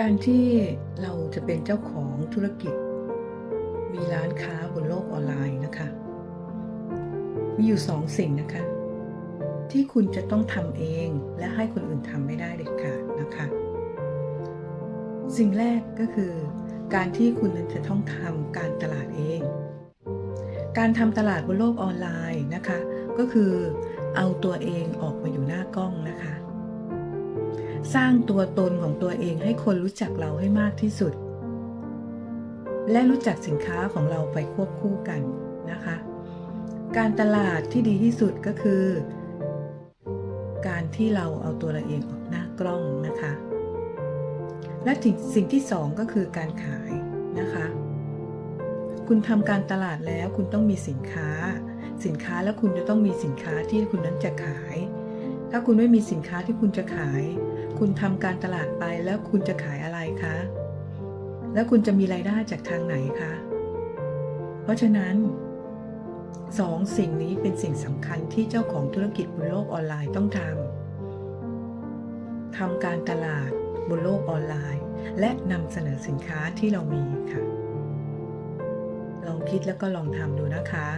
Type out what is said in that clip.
การที่เราจะเป็นเจ้าของธุรกิจ มีร้านค้าบนโลกออนไลน์นะคะ มีอยู่สองสิ่งนะคะ ที่คุณจะต้องทำเองและให้คนอื่นทำไม่ได้เด็ดขาดนะคะ สิ่งแรกก็คือ การที่คุณจะต้องทำการตลาดเอง การทำตลาดบนโลกออนไลน์นะคะ ก็คือเอาตัวเองออกมาอยู่หน้ากล้องนะคะ สร้างตัวตนของตัวเองให้คนรู้จักเราให้มากที่สุด และรู้จักสินค้าของเราไปควบคู่กันนะคะ การตลาดที่ดีที่สุดก็คือ การที่เราเอาตัวเราเองออกหน้ากล้องนะคะ และสิ่งสิ่งที่สองก็คือการขายนะคะ คุณทำการตลาดแล้วคุณต้องมีสินค้า สินค้าแล้วคุณจะต้องมีสินค้าที่คุณนั้นจะขาย ถ้าคุณไม่มีสินค้าที่คุณจะขาย คุณทำการตลาดไปแล้วคุณจะขายอะไรคะ แล้วคุณจะมีรายได้จากทางไหนคะ เพราะฉะนั้นสองสิ่งนี้เป็นสิ่งสำคัญที่เจ้าของธุรกิจบนโลกออนไลน์ต้องทำ ทำการตลาดบนโลกออนไลน์ และนำเสนอสินค้าที่เรามีค่ะ ลองคิดแล้วก็ลองทำดูนะคะ